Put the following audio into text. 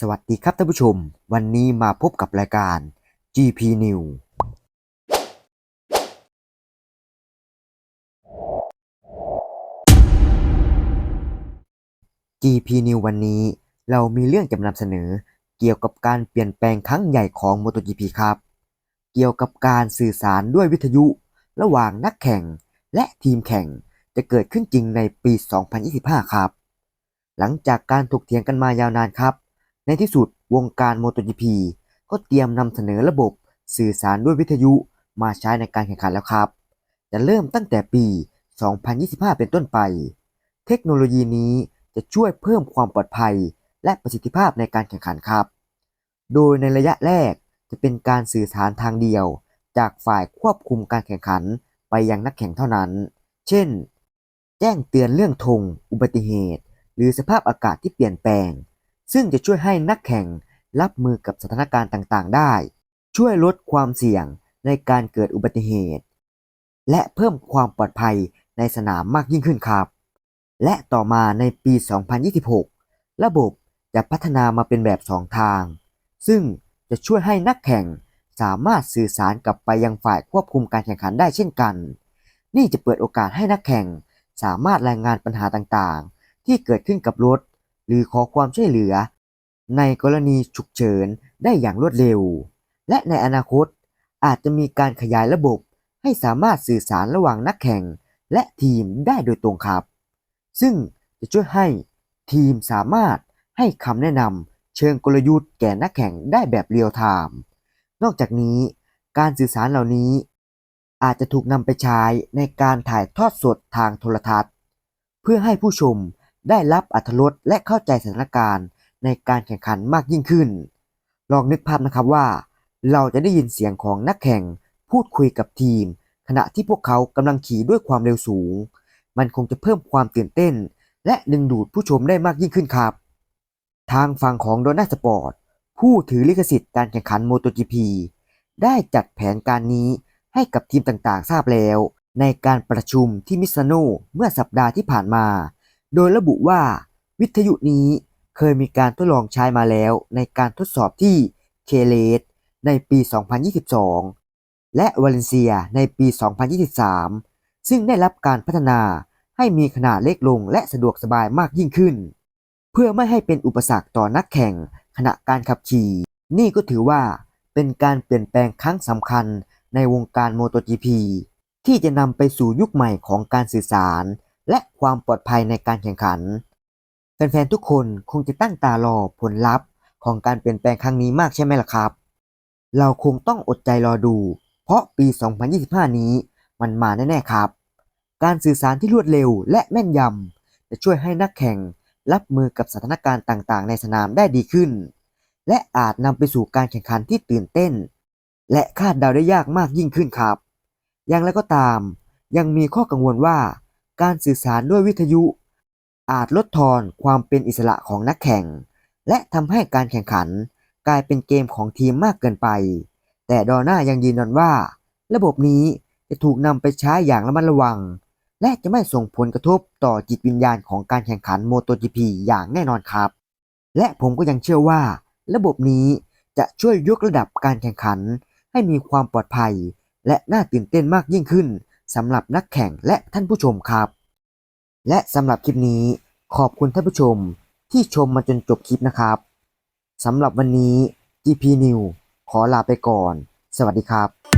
สวัสดีครับท่านผู้ชม วันนี้มาพบกับรายการ GP New GP New วันนี้เรามีเรื่องจะนำเสนอเกี่ยวกับการเปลี่ยนแปลงครั้งใหญ่ของ MotoGP ครับ เกี่ยวกับการสื่อสารด้วยวิทยุ ระหว่างนักแข่งและทีมแข่งจะเกิดขึ้นจริงในปี 2025 ครับ หลังจากการถกเถียงกันมายาวนานครับ ในที่สุดวงการ MotoGP ก็เตรียมนำเสนอระบบสื่อสารด้วยวิทยุมาใช้ในการแข่งขันแล้วครับ จะเริ่มตั้งแต่ปี 2025 เป็นต้นไป เทคโนโลยีนี้จะช่วยเพิ่มความปลอดภัยและประสิทธิภาพในการแข่งขันครับ โดยในระยะแรกจะเป็นการสื่อสารทางเดียว จากฝ่ายควบคุมการแข่งขันไปยังนักแข่งเท่านั้น เช่น แจ้งเตือนเรื่องธงอุบัติเหตุ หรือสภาพอากาศที่เปลี่ยนแปลง ซึ่งจะช่วยให้นักแข่งรับมือกับสถานการณ์ต่างๆ ได้ ช่วยลดความเสี่ยงในการเกิดอุบัติเหตุ และเพิ่มความปลอดภัยในสนามมากยิ่งขึ้นครับ และต่อมาในปี 2026 ระบบจะพัฒนามาเป็นแบบ 2 ทาง ซึ่งจะช่วยให้นักแข่งสามารถสื่อสารกลับไปยังฝ่ายควบคุมการแข่งขันได้เช่นกัน นี่จะเปิดโอกาสให้นักแข่งสามารถรายงานปัญหาต่างๆ ที่เกิดขึ้นกับรถ รือขอความช่วยเหลือ ในกรณีฉุกเฉินได้อย่างรวดเร็ว และในอนาคตอาจจะมีการขยายระบบให้สามารถสื่อสารระหว่างนักแข่งและทีมได้โดยตรงครับ ซึ่งจะช่วยให้ทีมสามารถให้คำแนะนำเชิงกลยุทธ์แก่นักแข่งได้แบบเรียลไทม์นอกจากนี้การสื่อสารเหล่านี้ อาจจะถูกนำไปใช้ในการถ่ายทอดสดทางโทรทัศน์ เพื่อให้ผู้ชม ได้รับอรรถรสและเข้าใจสถานการณ์ในการแข่งขันมากยิ่งขึ้น ลองนึกภาพนะครับว่า เราจะได้ยินเสียงของนักแข่งพูดคุยกับทีม ขณะที่พวกเขากำลังขี่ด้วยความเร็วสูง มันคงจะเพิ่มความตื่นเต้น และดึงดูดผู้ชมได้มากยิ่งขึ้นครับ ทางฝั่งของโดนัสปอร์ตผู้ถือลิขสิทธิ์การแข่งขัน MotoGP ได้จัดแผนการนี้ให้กับทีมต่างๆ ทราบแล้ว ในการประชุมที่มิสซาโนเมื่อสัปดาห์ที่ผ่านมา โดยระบุว่า วิทยุนี้เคยมีการทดลองใช้มาแล้วในการทดสอบที่เคเลสในปี 2022 และวาเลนเซียในปี 2023 ซึ่งได้รับการพัฒนาให้มีขนาดเล็กลงและสะดวกสบายมากยิ่งขึ้น เพื่อไม่ให้เป็นอุปสรรคต่อนักแข่งขณะการขับขี่ นี่ก็ถือว่าเป็นการเปลี่ยนแปลงครั้งสำคัญในวงการ MotoGP ที่จะนำไปสู่ยุคใหม่ของการสื่อสาร และความปลอดภัยในการแข่งขัน แฟนๆทุกคนคงจะตั้งตารอผลลัพธ์ของการเปลี่ยนแปลงครั้งนี้มากใช่ไหมล่ะครับ เราคงต้องอดใจรอดู เพราะปี 2025 นี้มันมาแน่ๆครับ การสื่อสารที่รวดเร็วและแม่นยำจะช่วยให้นักแข่งรับมือกับสถานการณ์ต่างๆ ในสนามได้ดีขึ้น และอาจนำไปสู่การแข่งขันที่ตื่นเต้น และคาดเดาได้ยากมากยิ่งขึ้นครับ อย่างไรก็ตาม ยังมีข้อกังวลว่า การสื่อสารด้วยวิทยุ อาจลดทอนความเป็นอิสระของนักแข่ง และทำให้การแข่งขันกลายเป็นเกมของทีมมากเกินไป แต่ดอร์น่ายังยืนยันว่า ระบบนี้จะถูกนำไปใช้อย่างระมัดระวัง และจะไม่ส่งผลกระทบต่อจิตวิญญาณของการแข่งขัน MotoGP อย่างแน่นอนครับ และผมก็ยังเชื่อว่า ระบบนี้จะช่วยยกระดับการแข่งขันให้มีความปลอดภัย และน่าตื่นเต้นมากยิ่งขึ้น สำหรับนักแข่งและท่านผู้ชมครับ และสำหรับคลิปนี้ขอบคุณท่านผู้ชมที่ชมมาจนจบคลิปนะครับสำหรับวันนี้ GP New ขอลาไปก่อน สวัสดีครับ